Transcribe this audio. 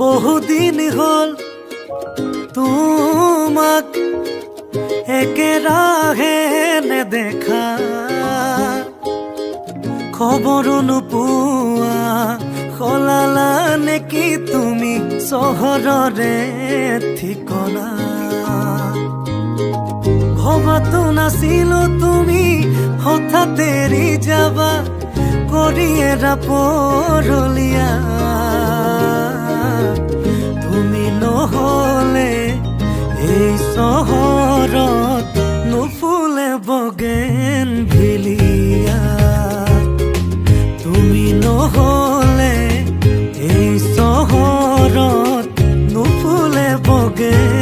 বহুদিন হ'ল তোমাক একেৰাহে নেদেখা খবৰো নোপোৱা সলালা নেকি তুমি চহৰৰে ঠিকনা। ভবাতো নাছিলো তুমি, হঠাৎ এৰি যাবা কৰি এৰা নহলে এই চহৰত নুফুলে বগেন ভিলিয়া। তুমি নহলে এই চহৰত নুফুলে বগেন